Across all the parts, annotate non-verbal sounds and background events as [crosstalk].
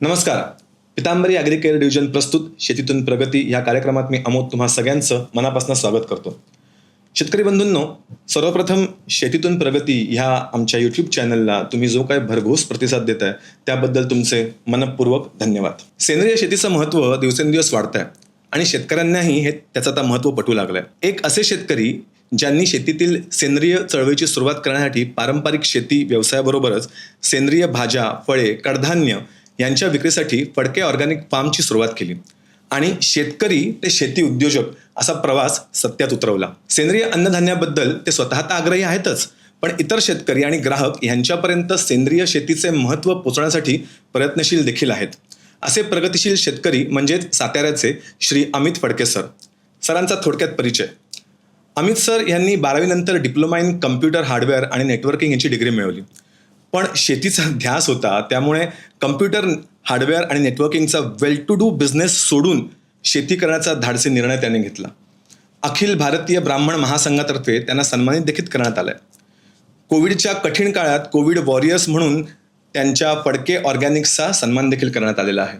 नमस्कार. पितांबरी ॲग्रिकेअर डिव्हिजन प्रस्तुत शेतीतून प्रगती या कार्यक्रमात मी अमोद तुम्हा सगळ्यांचं मनापासून स्वागत करतो. शेतकरी बंधूंनो सर्वप्रथम शेतीतून प्रगती ह्या आमच्या यूट्यूब चॅनलला तुम्ही जो काय भरघोस प्रतिसाद देत आहे त्याबद्दल तुमचे मनपूर्वक धन्यवाद. सेंद्रिय शेतीचं महत्त्व दिवसेंदिवस वाढत आहे आणि शेतकऱ्यांनाही हे त्याचं आता महत्त्व पटू लागलं आहे एक असे शेतकरी ज्यांनी शेतीतील सेंद्रिय चळवळीची सुरुवात करण्यासाठी पारंपरिक शेती व्यवसायाबरोबरच सेंद्रिय भाज्या फळे कडधान्य यांच्या विक्रीसाठी फडके ऑर्गॅनिक फार्मची सुरुवात केली. आणि शेतकरी ते शेती उद्योजक असा प्रवास सत्यात उतरवला. सेंद्रिय अन्नधान्याबद्दल ते स्वतः तर आग्रही आहेतच पण इतर शेतकरी आणि ग्राहक यांच्यापर्यंत सेंद्रिय शेतीचे महत्त्व पोचवण्यासाठी प्रयत्नशील देखील आहेत. असे प्रगतिशील शेतकरी म्हणजेच साताऱ्याचे श्री अमित फडके सर. सरांचा थोडक्यात परिचय. अमित सर यांनी बारावीनंतर डिप्लोमा इन कम्प्युटर हार्डवेअर आणि नेटवर्किंग यांची डिग्री मिळवली. पण शेतीचा ध्यास होता त्यामुळे कम्प्युटर हार्डवेअर आणि नेटवर्किंगचा वेल टू डू बिझनेस सोडून शेती करण्याचा धाडसी निर्णय त्यांनी घेतला. अखिल भारतीय ब्राह्मण महासंघातर्फे त्यांना सन्मानित देखील करण्यात आलंय. कोविडच्या कठीण काळात कोविड वॉरियर्स म्हणून त्यांच्या फडके ऑर्गॅनिक्सचा सन्मान देखील करण्यात आलेला आहे.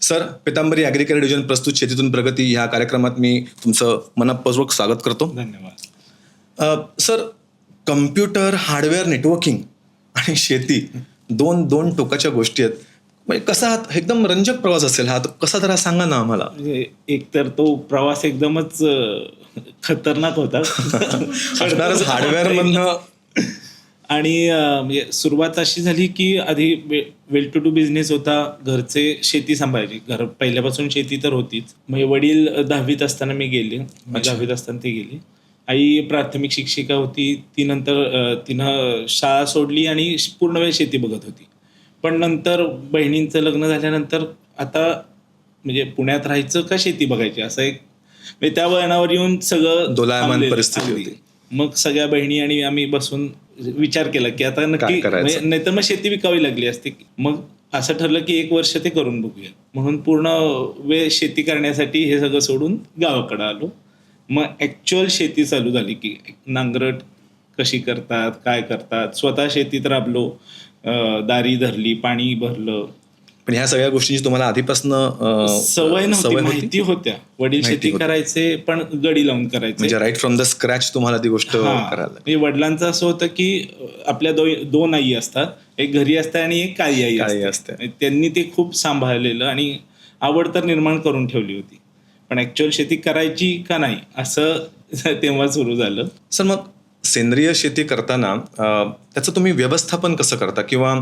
सर पितांबरी ॲग्रिकल्चर डिव्हिजन प्रस्तुत शेतीतून प्रगती ह्या कार्यक्रमात मी तुमचं मनपूर्वक स्वागत करतो. धन्यवाद. सर कम्प्युटर हार्डवेअर नेटवर्किंग आणि शेती दोन दोन टोकाच्या गोष्टी आहेत. म्हणजे कसा हा एकदम रंजक प्रवास असेल हा तर कसा जरा सांगा ना आम्हाला. म्हणजे एकतर तो प्रवास एकदमच खतरनाक होता. [laughs] हार्डवेअर मधनं आणि म्हणजे सुरुवात अशी झाली की आधी वेल टू डू बिझनेस होता घरचे शेती सांभाळायची. घर पहिल्यापासून शेती तर होतीच. म्हणजे वडील दहावीत असताना मी गेले. दहावीत असताना ते गेले. आई प्राथमिक शिक्षिका होती ती नंतर तिनं शाळा सोडली आणि पूर्ण वेळ शेती बघत होती पण नंतर बहिणींचं लग्न झाल्यानंतर आता म्हणजे पुण्यात राहायचं का शेती बघायची असं एक म्हणजे त्या वळणावर येऊन सगळं दोलायमान. परिस्थिती. होती. मग सगळ्या बहिणी आणि आम्ही बसून विचार केला की आता नक्की करायचं? नाही तर मग शेती विकावी लागली असती मग असं ठरलं की एक वर्ष ते करून बघूया म्हणून पूर्ण वेळ शेती करण्यासाठी हे सगळं सोडून गावाकडे आलो मग ऍक्च्युअल शेती चालू झाली की नांगरट कशी करतात काय करतात? स्वतः शेतीत राबलो दारी धरली पाणी भरलं. पण ह्या सगळ्या गोष्टींची तुम्हाला आधीपासून सवय नव्हती माहिती होत्या. वडील शेती. करायचे पण गडी लावून करायचे. म्हणजे राईट फ्रॉम द स्क्रॅच तुम्हाला ती गोष्ट. करायला म्हणजे वडिलांचं असं होतं की आपल्या दोन आई असतात. एक घरी असते आणि एक काळी आई असते. त्यांनी ते खूप सांभाळलेलं आणि आवड तर निर्माण करून ठेवली होती. पण ऍक्च्युअल शेती करायची का नाही असं [laughs] तेव्हा सुरू झालं. सर मग सेंद्रिय शेती करताना त्याचं तुम्ही व्यवस्थापन कसं करता? किंवा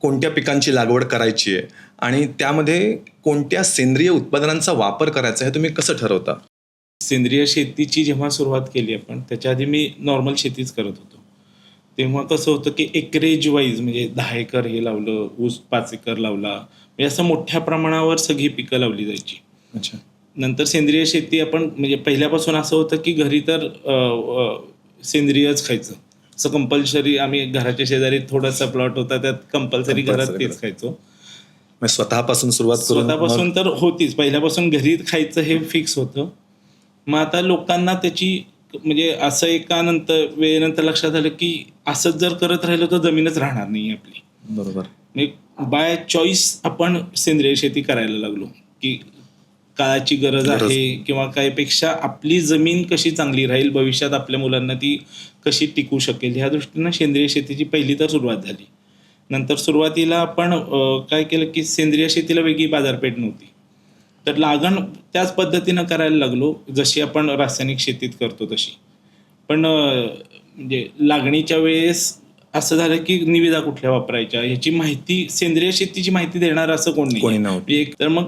कोणत्या पिकांची लागवड करायची आहे? आणि त्यामध्ये कोणत्या सेंद्रिय उत्पादनांचा वापर करायचा हे तुम्ही कसं ठरवता? सेंद्रिय शेतीची जेव्हा सुरुवात केली आपण त्याच्या आधी मी नॉर्मल शेतीच करत होतो. तेव्हा कसं होतं की एकरेज वाईज म्हणजे दहा एकर हे लावलं ऊस पाच एकर लावला म्हणजे असं मोठ्या प्रमाणावर सगळी पिकं लावली जायची. अच्छा. नंतर सेंद्रिय शेती आपण म्हणजे पहिल्यापासून असं होतं की घरी तर सेंद्रियच खायचं. असं कंपल्सरी आम्ही घराच्या शेजारी थोडासा प्लॉट होता त्यात कंपल्सरी घरात तेच खायचो. म्हणजे स्वतःपासून सुरुवात स्वतःपासून तर होतीच. पहिल्यापासून घरी खायचं हे फिक्स होतं. मग आता लोकांना त्याची म्हणजे असं एका नंतर वेळेनंतर लक्षात आलं की असंच जर करत राहिलं तर जमीनच राहणार नाही आपली. बरोबर. म्हणजे बाय चॉईस आपण सेंद्रिय शेती करायला लागलो. की काळाची गरज. आहे किंवा काय पेक्षा आपली जमीन कशी चांगली राहील भविष्यात आपल्या मुलांना ती कशी टिकू शकेल ह्या दृष्टीनं सेंद्रिय शेतीची पहिली तर सुरुवात झाली नंतर सुरुवातीला आपण काय केलं की सेंद्रिय शेतीला वेगळी बाजारपेठ नव्हती तर लागण त्याच पद्धतीनं करायला लागलो जशी आपण रासायनिक शेतीत करतो तशी पण म्हणजे लागणीच्या वेळेस असं झालं की निविदा कुठल्या वापरायच्या ह्याची माहिती सेंद्रिय शेतीची माहिती देणार असं कोण नाही कोणी नव्हतं. एक तर मग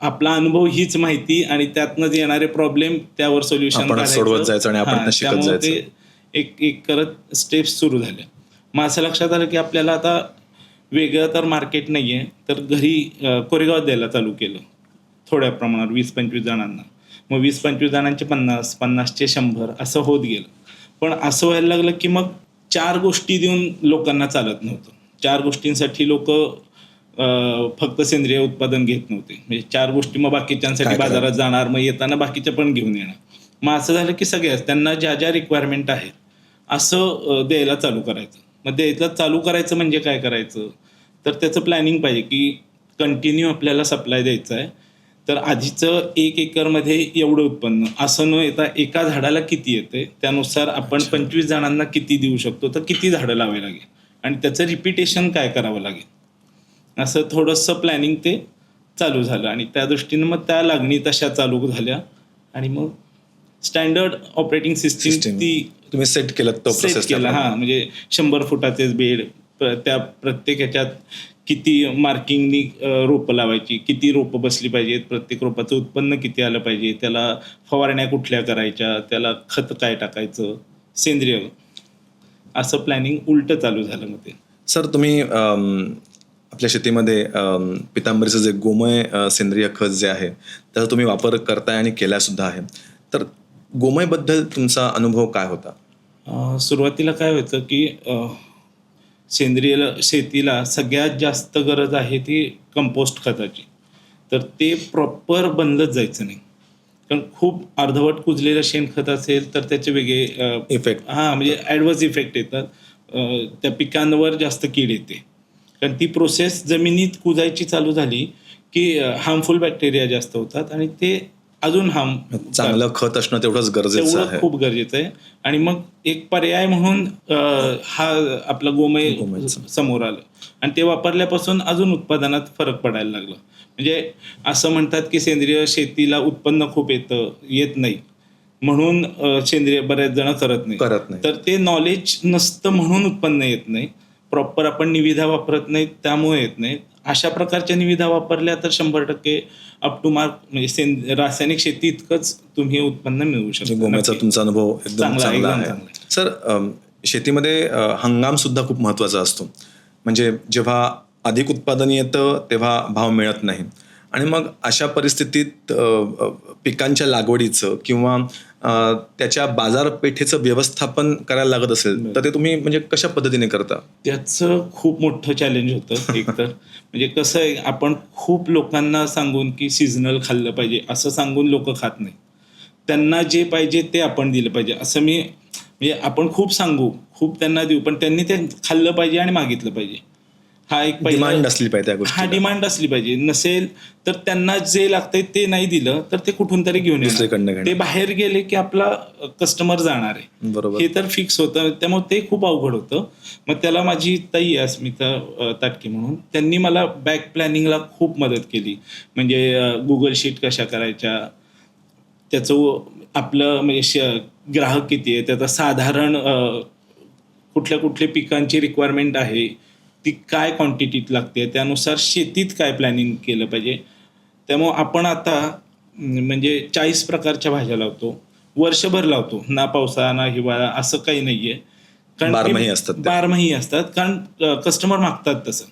आपला अनुभव हीच माहिती आणि त्यातनं जे येणारे प्रॉब्लेम त्यावर सोल्युशन सोडवत जायचं आणि शिकत जायचं. एक एक करत स्टेप्स सुरू झाल्या मग असं लक्षात आलं की आपल्याला आता वेगळं तर मार्केट नाही आहे तर घरी अं, कोरेगावात द्यायला चालू केलं. थोड्या प्रमाणात वीस पंचवीस जणांना. मग वीस पंचवीस जणांचे पन्नास पन्नासचे शंभर असं होत गेलं. पण असं व्हायला लागलं की मग चार गोष्टी देऊन लोकांना चालत नव्हतं. चार गोष्टींसाठी लोक फक्त सेंद्रिय उत्पादन घेत नव्हते. म्हणजे चार गोष्टी मग बाकीच्यांसाठी? बाजारात जाणार मग येताना बाकीच्या पण घेऊन येणार. मग असं झालं की सगळ्याच त्यांना ज्या ज्या रिक्वायरमेंट आहेत असं द्यायला चालू करायचं. मग द्यायला चालू करायचं म्हणजे काय करायचं? तर त्याचं प्लॅनिंग पाहिजे की कंटिन्यू आपल्याला सप्लाय द्यायचा आहे. तर आधीचं एक एकरमध्ये एवढं उत्पन्न. असं न येता एका झाडाला किती येते त्यानुसार आपण पंचवीस जणांना किती देऊ शकतो? तर किती झाडं लावावी लागेल? आणि त्याचं रिपिटेशन काय करावं लागेल? असं थोडंसं प्लॅनिंग ते चालू झालं. आणि त्या दृष्टीनं मग त्या लागणी तशा चालू झाल्या. आणि मग स्टँडर्ड ऑपरेटिंग सिस्टीम. ती तुम्ही सेट केलं तो सेट केला. हा म्हणजे शंभर फुटाचेच बेड त्या प्रत्येक ह्याच्यात किती मार्किंगनी रोपं लावायची किती रोपं बसली पाहिजेत प्रत्येक रोपाचं उत्पन्न किती आलं पाहिजे त्याला फवारण्या कुठल्या करायच्या त्याला खत काय टाकायचं सेंद्रिय. असं प्लॅनिंग उलट चालू झालं मग ते. सर तुम्ही आपल्या शेतीमध्ये पितांबरीचं जे गोमय सेंद्रिय खत जे आहे त्याचा तुम्ही वापर करताय आणि केला सुद्धा आहे. तर गोमयबद्दल तुमचा अनुभव काय होता? सुरुवातीला काय व्हायचं की सेंद्रिय शेतीला सगळ्यात जास्त गरज आहे ती कंपोस्ट खताची. तर ते प्रॉपर बनलंच जायचं नाही. कारण खूप अर्धवट कुजलेलं शेणखत असेल तर त्याचे वेगळे इफेक्ट हा म्हणजे ॲडवर्स इफेक्ट येतात. त्या पिकांवर जास्त कीड येते. कारण ती प्रोसेस जमिनीत कुजायची चालू झाली की हार्मफुल बॅक्टेरिया जास्त होतात आणि ते अजून हार्म चांगलं खत असणं तेवढंच गरजेचं तेवढं आहे. खूप गरजेचं आहे. आणि मग एक पर्याय म्हणून हा आपला गोमय. समोर आलं. आणि ते वापरल्यापासून अजून उत्पादनात फरक पडायला लागला. म्हणजे असं म्हणतात की सेंद्रिय शेतीला उत्पन्न खूप येतं येत नाही. म्हणून सेंद्रिय बऱ्याच जण करत नाही. करत नाही. तर ते नॉलेज नसतं म्हणून उत्पन्न येत नाही. प्रॉपर आपण निविदा वापरत नाही त्यामुळे येत नाही अशा प्रकारच्या निविदा वापरल्या तर शंभर टक्के अप टू मार्क म्हणजे सेंद रासायनिक शेती इतकंच तुम्ही उत्पन्न मिळवू म्हणजे शकता नक्की. तुमचा अनुभव एकदम चांगला, आहे. सर शेतीमध्ये हंगाम सुद्धा खूप महत्त्वाचा असतो. म्हणजे जेव्हा अधिक उत्पादन येतं तेव्हा भाव मिळत नाही. आणि मग अशा परिस्थितीत पिकांच्या लागवडीचं किंवा त्याच्या बाजारपेठेचं व्यवस्थापन करायला लागत असेल तर ते तुम्ही म्हणजे कशा पद्धतीने करता? त्याचं खूप मोठं चॅलेंज होतं [laughs] एक तर. म्हणजे कसं आहे आपण खूप लोकांना सांगून की सिजनल खाल्लं पाहिजे असं सांगून लोक खात नाही. त्यांना जे पाहिजे ते आपण दिलं पाहिजे. असं मी म्हणजे आपण खूप सांगू खूप त्यांना देऊ पण त्यांनी ते खाल्लं पाहिजे आणि मागितलं पाहिजे. हा एक डिमांड असली पाहिजे त्या हा डिमांड असली पाहिजे. नसेल तर त्यांना जे लागतंय ते नाही दिलं तर ते कुठून तरी घेऊन येणार. ते बाहेर गेले की आपला कस्टमर जाणार आहे. बरोबर. हे तर फिक्स होतं. त्यामुळे ते खूप अवघड होतं. मग त्याला माझी ताई आहे अस्मिता ताटके म्हणून. त्यांनी मला बॅक प्लॅनिंगला खूप मदत केली. म्हणजे गुगल शीट कशा करायच्या? त्याचं आपलं म्हणजे ग्राहक किती आहे? त्याचा साधारण कुठल्या कुठल्या पिकांची रिक्वायरमेंट आहे? ती काय क्वांटिटीत लागते त्यानुसार शेतीत काय प्लॅनिंग केलं पाहिजे. त्यामुळं आपण आता म्हणजे चाळीस प्रकारच्या भाज्या लावतो वर्षभर लावतो. ना पावसाळा ना हिवाळा असं काही नाहीये. ते असतात. बारमाही असतात. कारण कस्टमर मागतात तसं.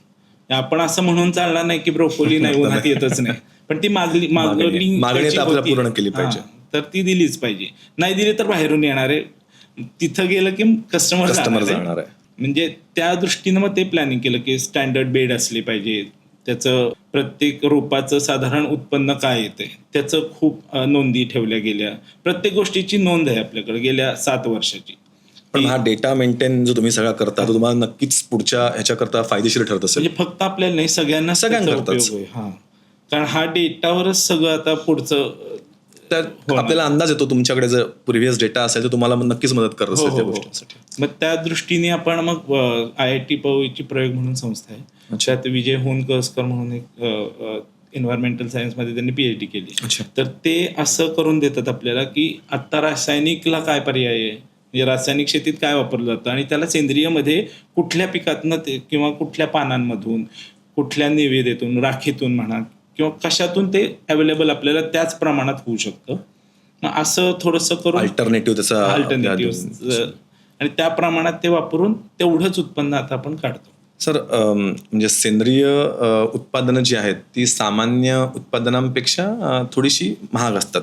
आपण असं म्हणून चालणार नाही की ब्रोकोली नाही [laughs] उन्हात येतच नाही. पण ती मागणी मागणी-. पूर्ण केली पाहिजे. तर ती दिलीच पाहिजे. नाही दिली तर बाहेरून येणार आहे. तिथं गेलं की कस्टमर कस्टमर जाणार आहे. म्हणजे त्या दृष्टीनं मग ते प्लॅनिंग केलं की स्टँडर्ड बेड असले पाहिजे. त्याचं प्रत्येक रोपाचं साधारण उत्पन्न काय येते त्याचं खूप नोंदी ठेवल्या गेल्या. प्रत्येक गोष्टीची नोंद आहे आपल्याकडे गेल्या सात वर्षाची. पण हा डेटा मेंटेन जो तुम्ही सगळा करता तो तुम्हाला नक्कीच पुढच्या ह्याच्याकरता फायदेशीर ठरत असेल. म्हणजे फक्त आपल्याला नाही सगळ्यांना. उपयोग आहे. हा. कारण हा डेटावरच सगळं आता पुढचं तर हो. आपल्याला अंदाज येतो तुमच्याकडे जर प्रिव्हियस डेटा असेल तर तुम्हाला नक्कीच मदत करत असेल हो, त्या हो. गोष्टींसाठी मग त्या दृष्टीने आपण मग आय आय टी पवईची प्रयोग म्हणून संस्था आहे अच्छा. त्यात विजय होनकसकर म्हणून एक एन्व्हायरमेंटल सायन्समध्ये त्यांनी पीएच डी केली अच्छा तर ते असं करून देतात आपल्याला की आत्ता रासायनिकला काय पर्याय आहे म्हणजे रासायनिक शेतीत काय वापरलं जातं आणि त्याला सेंद्रियमध्ये कुठल्या पिकातनं ते किंवा कुठल्या पानांमधून कुठल्या निवेदेतून राखेतून म्हणा किंवा कशातून ते अवेलेबल आपल्याला त्याच प्रमाणात होऊ शकतं. मग असं थोडंसं करून अल्टरनेटिव्ह त्याचा अल्टरनेटिव्ह आणि त्या प्रमाणात ते वापरून तेवढंच उत्पन्न आता आपण काढतो. सर म्हणजे सेंद्रिय उत्पादनं जी आहेत ती सामान्य उत्पादनांपेक्षा थोडीशी महाग असतात.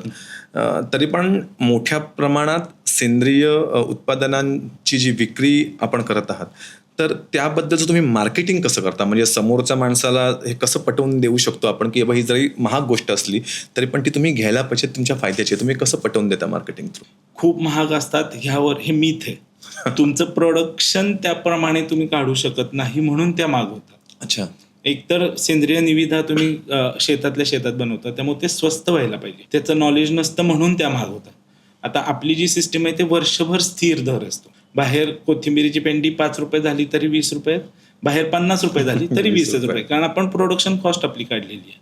तरी पण मोठ्या प्रमाणात सेंद्रिय उत्पादनांची जी विक्री आपण करत आहात तर त्याबद्दलचं तुम्ही मार्केटिंग कसं करता? म्हणजे समोरच्या माणसाला हे कसं पटवून देऊ शकतो आपण? की बाबा ही जरी महाग गोष्ट असली तरी पण ती तुम्ही घ्यायला पाहिजे तुमच्या फायद्याची. तुम्ही कसं पटवून देता मार्केटिंग थ्रू? खूप महाग असतात ह्यावर हे मीथ आहे. [laughs] तुमचं प्रोडक्शन त्याप्रमाणे तुम्ही काढू शकत नाही म्हणून त्या महाग होतात. अच्छा. एकतर सेंद्रिय निविदा तुम्ही शेतातल्या शेतात बनवता त्यामुळे ते स्वस्त व्हायला पाहिजे. त्याचं नॉलेज नसतं म्हणून त्या महाग होतात. आता आपली जी सिस्टीम आहे ते वर्षभर स्थिर दर असतो. बाहेर कोथिंबिरीची पेंडी पाच रुपये झाली तरी वीस रुपयात बाहेर पन्नास रुपये झाली तरी [laughs] वीस वीसच रुपये. कारण आपण प्रोडक्शन कॉस्ट आपली काढलेली आहे.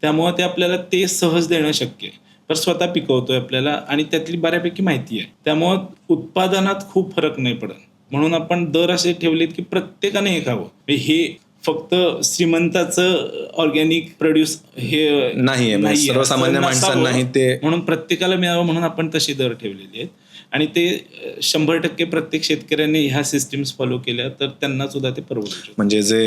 त्यामुळे ते आपल्याला ते सहज देणं शक्य आहे. तर स्वतः पिकवतोय आपल्याला आणि त्यातली बऱ्यापैकी माहिती आहे. त्यामुळं उत्पादनात खूप फरक नाही पडत. म्हणून आपण दर असे ठेवलेत की प्रत्येकाने हे खावं. म्हणजे हे फक्त श्रीमंताचं ऑर्गॅनिक प्रोड्यूस हे नाहीये, म्हणजे. सर्वसामान्य माणसांनाही नसावं. ते- म्हणून प्रत्येकाला मिळावं म्हणून आपण तसे दर ठेवलेले आहेत आणि ते शंभर टक्के प्रत्येक शेतकऱ्यांनी ह्या सिस्टीम्स फॉलो केल्या तर त्यांना सुद्धा ते परवडू शकतं म्हणजे जे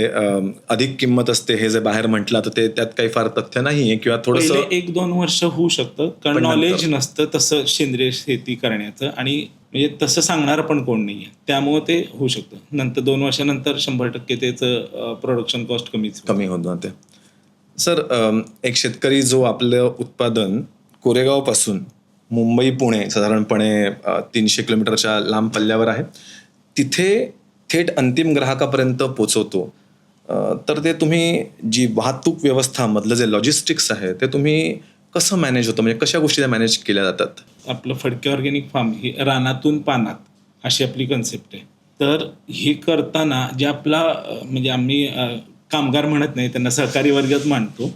अधिक किंमत असते हे जे बाहेर म्हटलं तर ते त्यात काही फार तथ्य नाहीये किंवा थोडस एक दोन वर्ष होऊ शकतं कारण नॉलेज नसतं तसं सेंद्रिय शेती करण्याचं आणि म्हणजे तसं सांगणार पण कोण नाही आहे त्यामुळं ते होऊ शकतं. नंतर दोन वर्षानंतर शंभर टक्के त्याचं प्रोडक्शन कॉस्ट कमीच कमी होत जाते. सर एक शेतकरी जो आपलं उत्पादन कोरेगावपासून मुंबई पुणे साधारणपणे तीनशे किलोमीटरच्या लांब पल्ल्यावर आहे. तिथे थेट अंतिम ग्राहकापर्यंत पोचवतो. तर ते तुम्ही जी वाहतूक व्यवस्था मधलं जे लॉजिस्टिक्स आहे ते तुम्ही कसं मॅनेज होतं? म्हणजे कशा गोष्टी मॅनेज केल्या जातात? आपलं फडके ऑर्गॅनिक फार्म हे रानातून पानात अशी आपली कन्सेप्ट आहे. तर हे करताना जे आपला म्हणजे आम्ही कामगार म्हणत नाही त्यांना सहकारी वर्गात मानतो.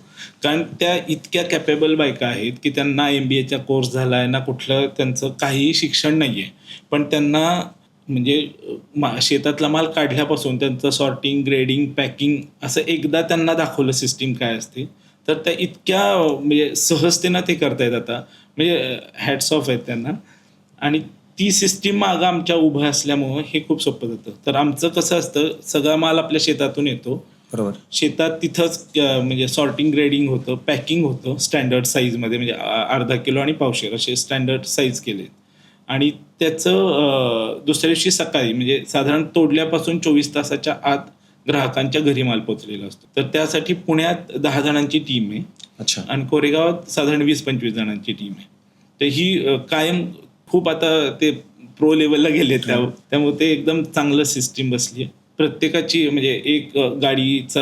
कारण त्या इतक्या कॅपेबल बायका आहेत की त्यांना एम बी एचा कोर्स झाला आहे ना कुठलं त्यांचं काहीही शिक्षण नाही आहे पण त्यांना म्हणजे मा शेतातला माल काढल्यापासून त्यांचं सॉर्टिंग ग्रेडिंग पॅकिंग असं एकदा त्यांना दाखवलं सिस्टीम काय असते तर त्या इतक्या म्हणजे सहजतेनं ते करतायत आता. म्हणजे हॅट्स ऑफ आहेत त्यांना. आणि ती सिस्टीम मागं आमच्या उभं असल्यामुळं हे खूप सोपं जातं. तर आमचं कसं असतं सगळा माल आपल्या शेतातून येतो. बरोबर. शेतात तिथंच म्हणजे सॉर्टिंग ग्रेडिंग होतं पॅकिंग होतं स्टँडर्ड साईजमध्ये म्हणजे अर्धा किलो आणि पावशेर असे स्टँडर्ड साईज केले आणि त्याचं दुसऱ्या दिवशी सकाळी म्हणजे साधारण तोडल्यापासून चोवीस तासाच्या आत ग्राहकांच्या घरी माल पोचलेला असतो. तर त्यासाठी पुण्यात दहा जणांची टीम आहे. अच्छा. आणि कोरेगावात साधारण वीस पंचवीस जणांची टीम आहे. तर ही कायम खूप आता ते प्रो लेवलला गेले त्यावर त्यामुळे ते एकदम चांगलं सिस्टीम बसली आहे. प्रत्येकाची म्हणजे एक गाडीचा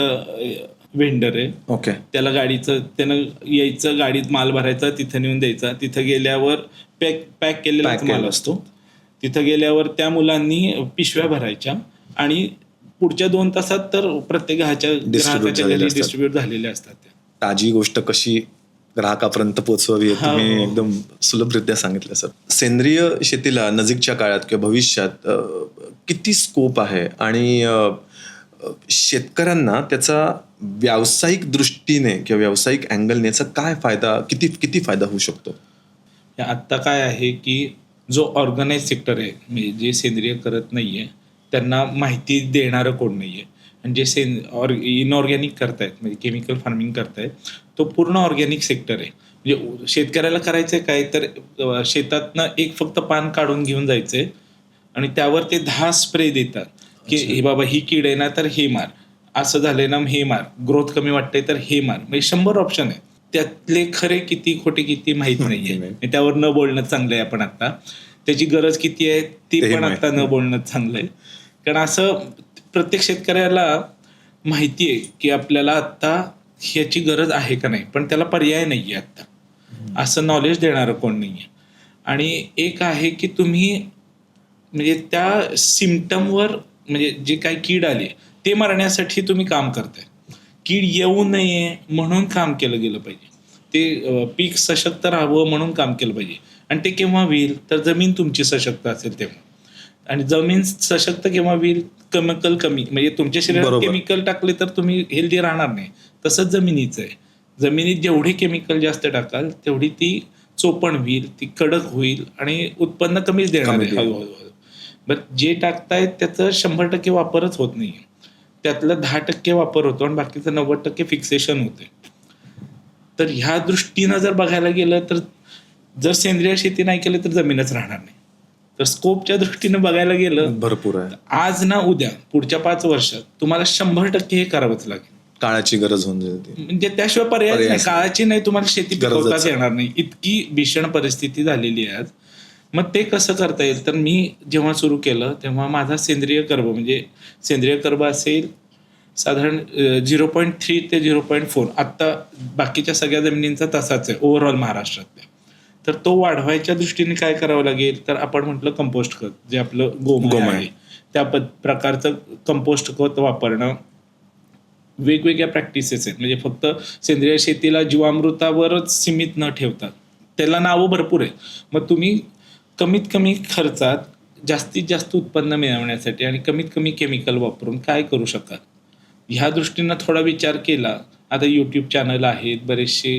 व्हेंडर आहे. ओके. त्याला गाडीचं त्यानं यायचं गाडीत माल भरायचा तिथं नेऊन द्यायचा. तिथं गेल्यावर पॅक पॅक केलेला माल असतो. तिथं गेल्यावर त्या मुलांनी पिशव्या भरायच्या आणि पुढच्या दोन तासात तर प्रत्येक ग्राहकाच्या. डिस्ट्रीब्यूट झालेल्या असतात ताजी गोष्ट कशी ग्राहकापर्यंत पोहोचवावी तुम्ही हो. एकदम सुलभरित्या सांगितलं सर सेंद्रिय शेतीला नजीकच्या काळात किंवा भविष्यात किती स्कोप आहे आणि शेतकऱ्यांना त्याचा व्यावसायिक दृष्टीने किंवा व्यावसायिक अँगलने याचा काय फायदा किती किती फायदा होऊ शकतो आत्ता काय आहे की जो ऑर्गनाईज सेक्टर आहे म्हणजे जे सेंद्रिय करत नाहीये त्यांना माहिती देणारं कोण नाहीये. आणि जे सेन ऑर इनऑर्गॅनिक करतायत म्हणजे केमिकल फार्मिंग करतायत तो पूर्ण ऑर्गॅनिक सेक्टर आहे. म्हणजे शेतकऱ्याला करायचंय काय तर शेतातनं एक फक्त पान काढून घेऊन जायचंय आणि त्यावर ते दहा स्प्रे देतात. की हे बाबा ही कीड आहे ना तर हे मार. असं झालंय ना हे मार. ग्रोथ कमी वाटते तर हे मार. म्हणजे शंभर ऑप्शन आहे त्यातले खरे किती खोटे किती माहीत [laughs] नाहीये. नाही. त्यावर न बोलणं चांगलं आहे आपण आता. त्याची गरज किती आहे ती पण आता न बोलणं चांगलं आहे कारण असं प्रत्येक शेतकऱ्याला माहिती आहे की आपल्याला आता ह्याची गरज आहे का नाही पण त्याला पर्याय नाहीये आता. असं नॉलेज देणारं कोण नाहीये. आणि एक आहे की तुम्ही म्हणजे त्या सिमटमवर म्हणजे जे काही कीड आली ते मारण्यासाठी तुम्ही काम करताय. कीड येऊ नये म्हणून काम केलं गेलं पाहिजे. ते पीक सशक्त राहावं म्हणून काम केलं पाहिजे. आणि ते केव्हा होईल? तर जमीन तुमची सशक्त असेल तेव्हा. आणि जमीन सशक्त केव्हा होईल केमिकल कमी म्हणजे तुमच्या शरीरात. केमिकल टाकले तर तुम्ही हेल्दी राहणार नाही. तसंच जमिनीचं आहे. जमिनीत जेवढे केमिकल जास्त टाकाल तेवढी ती चोपण होईल ती कडक होईल आणि उत्पन्न कमीच देणार आहे. हळूहळू. बरं जे टाकतायत त्याचं शंभर टक्के वापरच होत नाही त्यातलं दहा टक्के वापर होतो आणि बाकीचं नव्वद टक्के फिक्सेशन होते. तर ह्या दृष्टीनं जर बघायला गेलं तर जर सेंद्रिय शेती नाही केली तर जमीनच राहणार नाही. तर स्कोपच्या दृष्टीनं बघायला गेलं भरपूर आहे. आज ना उद्या पुढच्या पाच वर्षात तुम्हाला शंभर टक्के हे करावंच लागेल. काळाची गरज होऊन जाते. म्हणजे त्याशिवाय पर्याय नाही. काळाची नाही तुम्हाला शेती पिकवताच. येणार नाही. इतकी भीषण परिस्थिती झालेली आहे आज. मग ते कसं करता येईल? तर मी जेव्हा सुरू केलं तेव्हा माझा सेंद्रिय कर्ब म्हणजे सेंद्रिय कर्ब असेल साधारण झिरो पॉईंट थ्री ते झिरो पॉईंट फोर आत्ता बाकीच्या सगळ्या जमिनींचा तसाच आहे ओव्हरऑल महाराष्ट्रातल्या. तर तो वाढवायच्या दृष्टीने काय करावं लागेल? तर आपण म्हटलं कंपोस्ट खत जे आपलं गोमय. आहे. त्या प्रकारचं कंपोस्ट खत वापरणं वेगवेगळ्या प्रॅक्टिसेस आहेत. म्हणजे फक्त सेंद्रिय शेतीला जीवामृतावरच सीमित न ठेवता. त्याला नावं भरपूर आहे मग तुम्ही कमीत कमी खर्चात जास्तीत जास्त उत्पन्न मिळवण्यासाठी आणि कमीत कमी केमिकल वापरून काय करू शकाल? ह्या दृष्टीनं थोडा विचार केला आता यूट्यूब चॅनल आहेत बरेचसे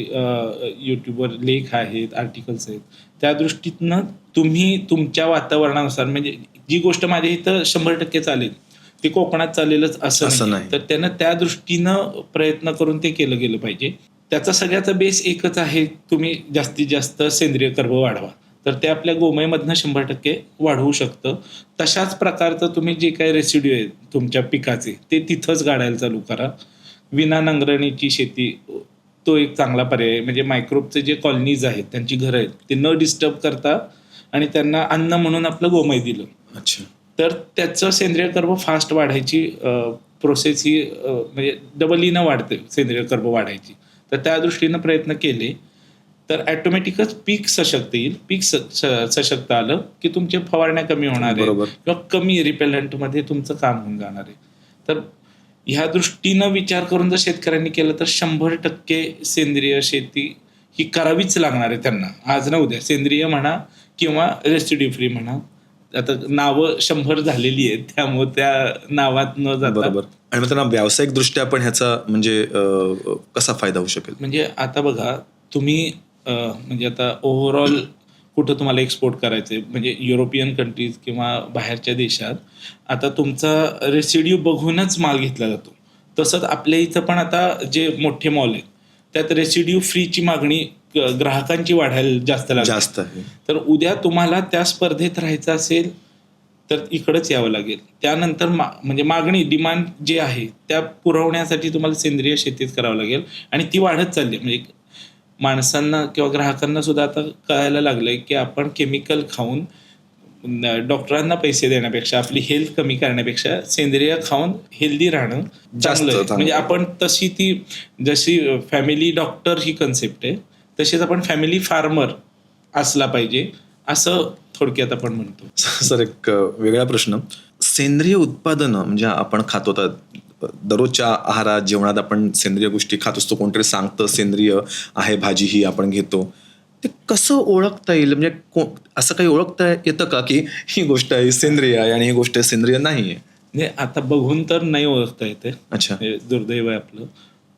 यूट्यूबवर लेख आहेत आर्टिकल्स आहेत. त्या दृष्टीतनं तुम्ही तुमच्या वातावरणानुसार म्हणजे जी गोष्ट माझ्या इथं शंभर टक्के चालेल ती कोकणात चालेलच असं असं नाही. नाही. तर त्यानं त्या दृष्टीनं प्रयत्न करून ते केलं गेलं पाहिजे. त्याचा सगळ्याचा बेस एकच आहे तुम्ही जास्तीत जास्त सेंद्रिय कर्ब वाढवा. तर ते आपल्या गोमयमधनं शंभर टक्के वाढवू शकतं. तशाच प्रकारचं तुम्ही जे काही रेसिड्यू आहेत तुमच्या पिकाचे ते तिथंच गाडायला चालू करा. विना नांगरणीची शेती तो एक चांगला पर्याय आहे. म्हणजे मायक्रोबचे जे कॉलनीज आहेत त्यांची घरं आहेत ते न डिस्टर्ब करता आणि त्यांना अन्न म्हणून आपलं गोमय दिलं. अच्छा. तर त्याचं सेंद्रिय कर्ब फास्ट वाढायची प्रोसेस ही म्हणजे डबलीनं वाढते सेंद्रिय कर्ब वाढायची. तर त्या दृष्टीनं प्रयत्न केले. तर ॲटोमॅटिकच पीक सशक्त येईल. पीक सशक्त आलं की तुमचे फवारण्या कमी होणार आहे. किंवा कमी रिपेलंटमध्ये तुमचं काम होऊन जाणार आहे. तर ह्या दृष्टीनं विचार करून जर शेतकऱ्यांनी केलं तर शंभर टक्के सेंद्रिय शेती ही करावीच लागणार आहे त्यांना. आज ना उद्या सेंद्रिय म्हणा किंवा रेसिड्यू फ्री म्हणा. आता नावं शंभर झालेली आहेत त्यामुळे त्या नावात न जाता बरोबर. आणि मग त्यांना व्यावसायिक दृष्ट्या पण ह्याचा म्हणजे कसा फायदा होऊ शकेल? म्हणजे आता बघा तुम्ही म्हणजे आता ओव्हरऑल कुठं तुम्हाला एक्सपोर्ट करायचे म्हणजे युरोपियन कंट्रीज किंवा बाहेरच्या देशात आता तुमचा रेसिड्यू बघूनच माल घेतला जातो. तसंच आपल्या इथं पण आता जे मोठे मॉल आहेत त्यात रेसिड्यू फ्रीची मागणी ग्राहकांची वाढायला जास्त लागते जास्त आहे. तर उद्या तुम्हाला त्या स्पर्धेत राहायचं असेल तर इकडंच यावं लागेल. त्यानंतर मा म्हणजे मागणी डिमांड जे आहे त्या पुरवण्यासाठी तुम्हाला सेंद्रिय शेतीच करावं लागेल. आणि ती वाढत चालली आहे. म्हणजे माणसांना किंवा ग्राहकांना सुद्धा आता कळायला लागलंय की आपण केमिकल खाऊन डॉक्टरांना पैसे देण्यापेक्षा आपली हेल्थ कमी करण्यापेक्षा सेंद्रिय खाऊन हेल्दी राहणं जास्त चांगलं. आहे. म्हणजे आपण तशी ती जशी फॅमिली डॉक्टर ही कन्सेप्ट आहे तशीच आपण फॅमिली फार्मर असला पाहिजे असं थोडक्यात आपण म्हणतो. सर एक वेगळा प्रश्न. सेंद्रिय उत्पादनं म्हणजे आपण खातो तर दररोजच्या आहारात जेवणात आपण सेंद्रिय गोष्टी खात असतो कोणतरी सांगतं सेंद्रिय आहे भाजी ही आपण घेतो. ते कसं ओळखता येईल? म्हणजे को असं काही ओळखता येतं का की ही गोष्ट आहे सेंद्रिय आहे आणि ही गोष्ट सेंद्रिय नाही आहे? म्हणजे आता बघून तर नाही ओळखता येते. अच्छा. हे दुर्दैव आहे आपलं.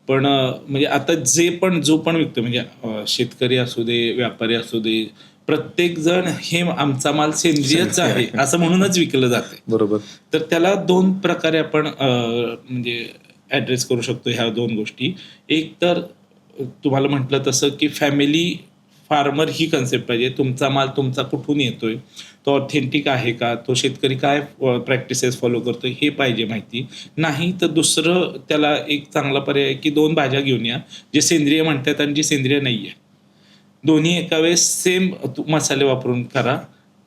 पण म्हणजे आता जे पण जो पण विकतो म्हणजे शेतकरी असू दे व्यापारी असू दे प्रत्येक जण हे आमचा माल सेंद्रियच आहे असं म्हणूनच विकलं जाते बरोबर. तर त्याला दोन प्रकारे आपण म्हणजे ॲड्रेस करू शकतो ह्या दोन गोष्टी. एक तर तुम्हाला म्हटलं तसं की फॅमिली फार्मर ही कन्सेप्ट पाहिजे. तुमचा माल तुमचा कुठून येतोय? तो ऑथेंटिक आहे का? तो शेतकरी काय प्रॅक्टिसेस फॉलो करतोय? हे पाहिजे माहिती. नाही तर दुसरं त्याला एक चांगला पर्याय आहे की दोन भाज्या घेऊन या जे सेंद्रिय म्हणतात आणि जे सेंद्रिय नाही आहे दोन्ही एका वेळेस सेम मसाले वापरून करा.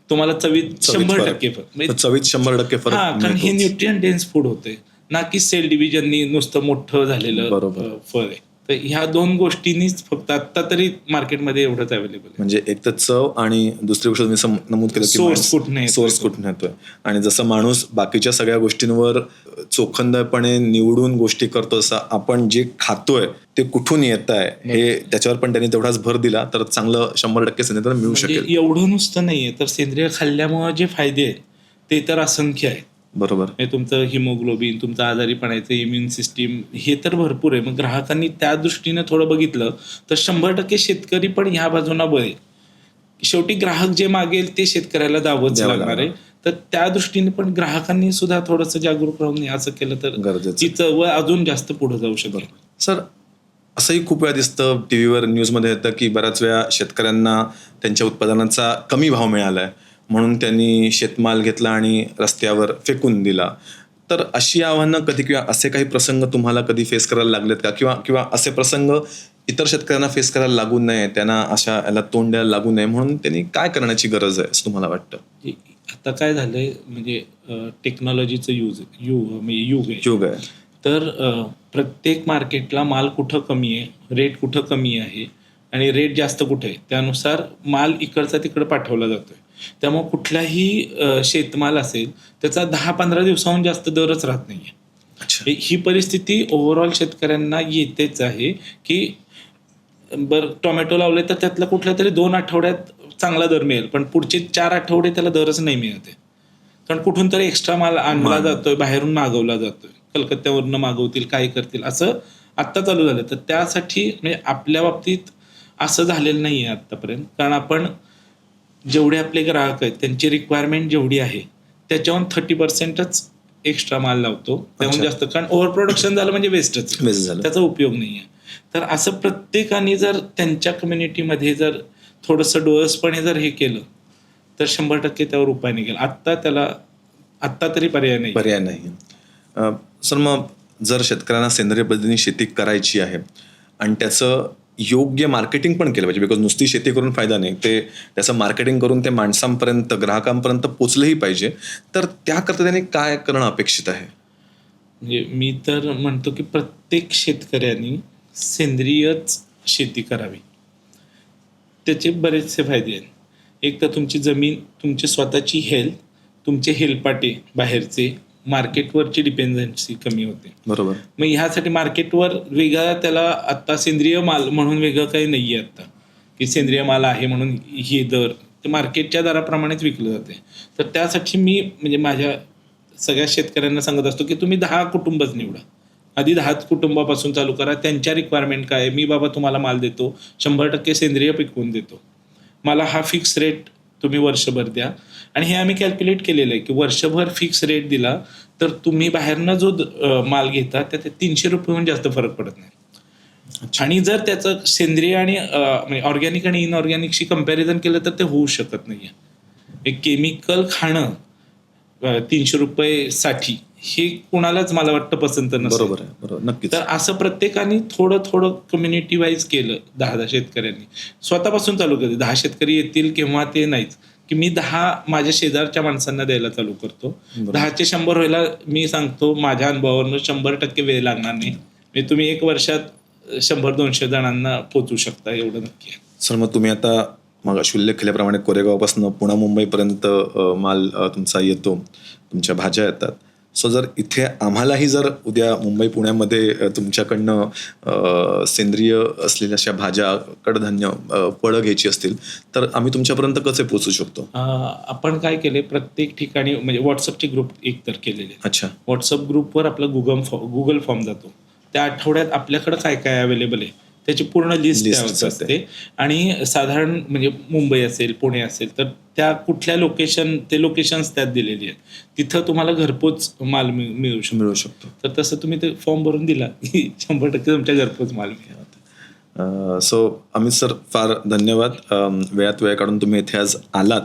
तुम्हाला चवीत शंभर. टक्के फरक. चवीत शंभर टक्के हा फरक कारण हे. न्यूट्रियन डेन्स फूड होते. ना की सेल डिव्हिजननी नुसतं मोठं झालेलं फळ आहे. तर ह्या दोन गोष्टींनीच फक्त आता तरी मार्केटमध्ये एवढंच अवेलेबल आहे. म्हणजे एक तर चव आणि दुसरी गोष्ट तुम्ही नमूद केलं Source कुठनं सोर्स कुठून येतोय. आणि जसं माणूस बाकीच्या सगळ्या गोष्टींवर चोखंदपणे निवडून गोष्टी करतो तसं आपण जे खातोय ते कुठून येत आहे हे त्याच्यावर पण त्यांनी तेवढाच भर दिला तर चांगलं शंभर टक्के सेंद्रिय मिळू म्हणजे शकेल. एवढं नुसतं नाहीये तर सेंद्रिय खाल्ल्यामुळे जे फायदे आहेत ते तर असंख्य आहेत. बरोबर. म्हणजे तुमचं हिमोग्लोबिन तुमचं आजारीपणाचं इम्युन सिस्टीम हे तर भरपूर आहे. मग ग्राहकांनी त्या दृष्टीने थोडं बघितलं तर शंभर टक्के शेतकरी पण ह्या बाजूला बरे शेवटी ग्राहक जे मागेल ते शेतकऱ्याला दावच द्यावं लागणार आहे. तर त्या दृष्टीने पण ग्राहकांनी सुद्धा थोडंसं जागरूक राहून असं केलं तर गरजेचं ती चळवळ अजून जास्त पुढे जाऊ शकेल सर असंही खूप वेळा दिसतं टी व्हीवर न्यूजमध्ये येतं की बऱ्याच वेळा शेतकऱ्यांना त्यांच्या उत्पादनाचा कमी भाव मिळाला आहे म्हणून त्यांनी शेतमाल घेतला आणि रस्त्यावर फेकून दिला. तर अशी आव्हानं कधी किंवा असे काही प्रसंग तुम्हाला कधी फेस करायला लागलेत का? किंवा किंवा असे प्रसंग इतर शेतकऱ्यांना फेस करायला लागू नये त्यांना अशा याला तोंड द्यायला लागू नये म्हणून त्यांनी काय करण्याची गरज आहे असं तुम्हाला वाटतं? आता काय झालंय म्हणजे टेक्नॉलॉजीचं यूज यु म्हणजे युग आहे. युग आहे. तर प्रत्येक मार्केटला माल कुठं कमी आहे रेट कुठं कमी आहे आणि रेट जास्त कुठे आहे त्यानुसार माल इकडचा तिकडं पाठवला जातोय. त्यामुळे कुठलाही शेतमाल असेल त्याचा दहा पंधरा दिवसाहून जास्त दरच राहत नाहीये. हे- ही परिस्थिती ओव्हरऑल शेतकऱ्यांना येतेच आहे की बरं टोमॅटो लावले तर त्यातला कुठल्या तरी दोन आठवड्यात चांगला दर मिळेल पण पुढचे चार आठवडे त्याला दरच नाही मिळत. आहे कारण कुठून तरी एक्स्ट्रा माल आणला जातोय बाहेरून मागवला जातोय. कलकत्त्यावरनं मागवतील काय करतील असं आत्ता चालू झालं. तर त्यासाठी म्हणजे आपल्या बाबतीत असं झालेलं नाही आहे आत्तापर्यंत. कारण आपण जेवढे आपले ग्राहक आहेत त्यांची रिक्वायरमेंट जेवढी आहे त्याच्याहून थर्टी पर्सेंटच एक्स्ट्रा माल लावतो. त्याहून. जास्त. कारण ओव्हर प्रोडक्शन झालं म्हणजे वेस्टच. त्याचा उपयोग नाही आहे तर असं प्रत्येकाने जर त्यांच्या कम्युनिटीमध्ये जर थोडंसं डोळसपणे जर हे केलं तर शंभर टक्के त्यावर उपाय निघेल. आत्ता त्याला आत्ता तरी पर्याय नाही. पर्याय नाही. सर मग जर शेतकऱ्यांना सेंद्रिय पद्धतीने शेती करायची आहे आणि त्याचं योग्य मार्केटिंग पण केलं पाहिजे बिकॉज नुसती शेती करून फायदा नाही. ते त्याचं मार्केटिंग करून ते माणसांपर्यंत ग्राहकांपर्यंत पोचलंही पाहिजे. तर त्याकरता त्याने काय करणं अपेक्षित आहे? म्हणजे मी तर म्हणतो की प्रत्येक शेतकऱ्यांनी सेंद्रियच शेती करावी. त्याचे बरेचसे फायदे आहेत. एक तर तुमची जमीन तुमची स्वतःची हेल्थ तुमचे हेलपाटे बाहेरचे मार्केटवरची डिपेंडन्सी कमी होते. बरोबर. मग ह्यासाठी मार्केटवर वेगळा त्याला आत्ता सेंद्रिय माल म्हणून वेगळं काही नाही आहे आत्ता की सेंद्रिय माल आहे म्हणून हे दर ते मार्केटच्या दराप्रमाणेच विकलं जाते. तर त्यासाठी मी म्हणजे माझ्या सगळ्या शेतकऱ्यांना सांगत असतो की तुम्ही दहा कुटुंबच निवडा. आधी दहाच कुटुंबापासून चालू करा. त्यांच्या रिक्वायरमेंट काय आहे? मी बाबा तुम्हाला माल देतो. शंभर टक्के सेंद्रिय पिकवून देतो. मला हा फिक्स रेट तुम्ही वर्षभर द्या. आणि हे आम्ही कॅल्क्युलेट केलेलं आहे की वर्षभर फिक्स रेट दिला तर तुम्ही बाहेरनं जो माल घेता त्यात तीनशे रुपयेहून जास्त फरक पडत नाही. आणि जर त्याचं सेंद्रिय आणि ऑर्गॅनिक आणि इनऑर्गॅनिकशी कंपॅरिझन केलं तर ते होऊ शकत नाही एक केमिकल खाणं तीनशे रुपये साठी हे कुणालाच मला वाटतं पसंत बरोबर आहे बरोबर नक्कीच. तर असं प्रत्येकाने थोडं थोडं कम्युनिटी वाईज केलं दहा दहा शेतकऱ्यांनी. स्वतःपासून चालू केलं दहा शेतकरी येतील किंवा ते नाहीच. की मी दहा माझ्या शेजारच्या माणसांना द्यायला चालू करतो. दहाचे शंभर व्हायला मी सांगतो माझ्या अनुभवावरनं शंभर टक्के वेळ लागणार नाही. म्हणजे तुम्ही एक वर्षात शंभर दोनशे जणांना पोचू शकता एवढं नक्की सर मग तुम्ही आता मग उल्लेख केल्याप्रमाणे कोरेगावपासून पुणे मुंबईपर्यंत माल तुमचा येतो तुमच्या भाज्या येतात. सो जर इथे आम्हालाही जर उद्या मुंबई पुण्यामध्ये तुमच्याकडनं सेंद्रिय असलेल्या अशा भाज्या कडधान्य फळं घ्यायची असतील तर आम्ही तुमच्यापर्यंत कसे पोहोचू शकतो? आपण काय केले प्रत्येक ठिकाणी म्हणजे व्हॉट्सअपचे ग्रुप एक तर केलेले अच्छा. व्हॉट्सअप ग्रुपवर आपला गुगल फॉ गुगल फॉर्म जातो. त्या आठवड्यात आपल्याकडे काय काय अवेलेबल आहे? त्याची पूर्ण लिस्ट जाते. असते. आणि साधारण म्हणजे मुंबई असेल पुणे असेल तर त्या कुठल्या लोकेशन ते लोकेशन्स त्यात दिलेली आहेत. तिथं तुम्हाला घरपोच माल मिळ- मिळू शकतो. मिळू शकतो. तर तसं तुम्ही ते फॉर्म भरून दिला [laughs] की शंभर टक्के तुमच्या घरपोच माल मिळेल सो अमित सर फार धन्यवाद. वेळात वेळ काढून तुम्ही इथे आज आलात.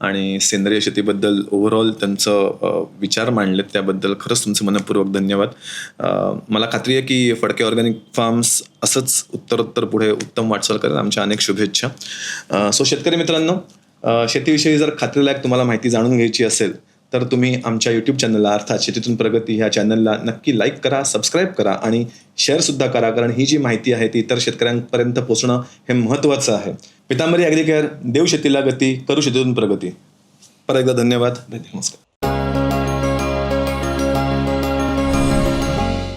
आणि सेंद्रिय शेतीबद्दल ओव्हरऑल त्यांचं विचार मांडलेत त्याबद्दल खरंच तुमचे मनपूर्वक धन्यवाद. मला खात्री आहे की फडके ऑर्गॅनिक फार्म्स असंच उत्तरोत्तर पुढे उत्तम वाटचाल करेल आमच्या अनेक शुभेच्छा. सो शेतकरी मित्रांनो शेतीविषयी जर खात्रीलायक तुम्हाला माहिती जाणून घ्यायची असेल तर तुम्ही आमच्या यूट्यूब चॅनलला अर्थात शेतीतून प्रगती ह्या चॅनलला नक्की लाईक करा सबस्क्राईब करा आणि शेअरसुद्धा करा कारण ही जी माहिती आहे ती इतर शेतकऱ्यांपर्यंत पोहोचणं हे महत्त्वाचं आहे. पितांबरी ॲग्रिकेअर देव शेतीला गती करू शेतीतून प्रगती. परत एकदा धन्यवाद. नमस्कार